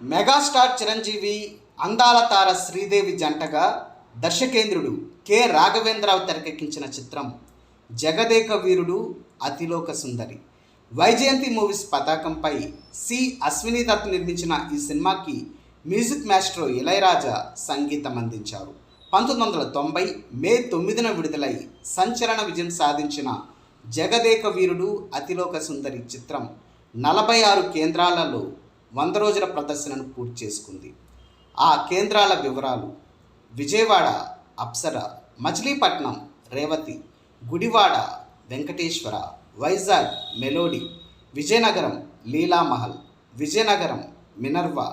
Megastar Chiranjeevi అందాల తార శ్రీదేవి జంటగా దర్శకేంద్రుడు K. Raghavendra Rao తెరకెక్కించిన చిత్రం జగదేక వీరుడు అతిలోక సుందరి. వైజయంతి మూవీస్ పతాకంపై సి. అశ్విని దత్ నిర్మించిన ఈ సినిమాకి మ్యూజిక్ మాస్ట్రో ఇళయరాజా సంగీతం అందించారు పంతొమ్మిది వందల తొంభై మే తొమ్మిదిన విడుదలై సంచలన విజయం సాధించిన జగదేక వీరుడు అతిలోక సుందరి చిత్రం నలభై ఆరు కేంద్రాలలో వంద రోజుల ప్రదర్శనను పూర్తి చేసుకుంది. ఆ కేంద్రాల వివరాలు Vijayawada Apsara Machilipatnam Revathi Gudivada Venkateswara Vizag Melody Vizianagaram Leelamahal Vizianagaram Minerva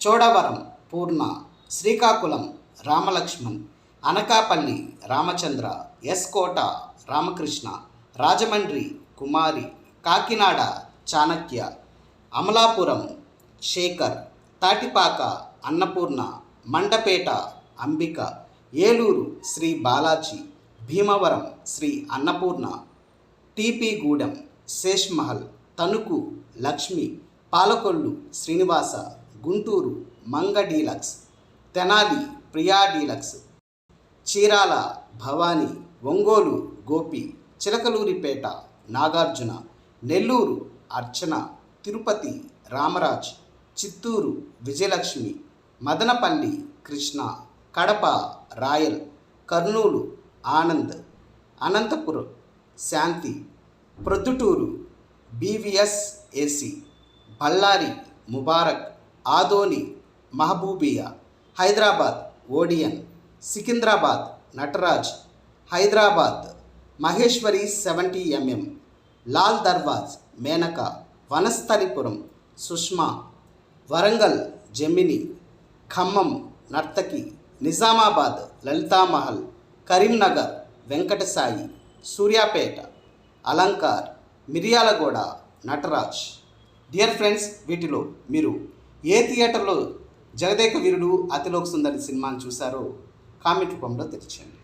Chodavaram Poorna Srikakulam Ramalakshman Anakapalli Ramachandra S Kota Ramakrishna Rajahmundry Kumari Kakinada Chanakya Amalapuram Sekhar Tatipaka Annapurna Mandapeta Ambika Eluru Sri Balaji Bhimavaram Sri Annapurna TP Gudem Sheshmahal Tanuku Lakshmi Palakollu Srinivasa Guntur Manga Deluxe Tenali Priya Deluxe Chirala Bhavani Ongole Gopi Chilakaluripet Nagarjuna Nellore Archana Tirupati Ramraj Chittoor Vijayalakshmi Madanapalle Krishna Kadapa Royal Kurnool Anand Anantapur Shanti Proddatur BVS AC Bellary Mubarak Adoni Mahboobia Hyderabad Odeon Secunderabad Natraj Hyderabad Maheshwari seventy MM Lal Darwaza Menaka Vanasthalipuram Sushma Warangal Gemini Khammam Nartaki Nizamabad Lalithamahal Karimnagar Venkatasai Suryapet Alankar Miryalaguda Natraj. Dear friends వీటిలో మీరు ఏ థియేటర్లో జగదేక వీరుడు అతిలోక సుందరి సినిమాను చూశారో comment రూపంలో తెలియచేయండి.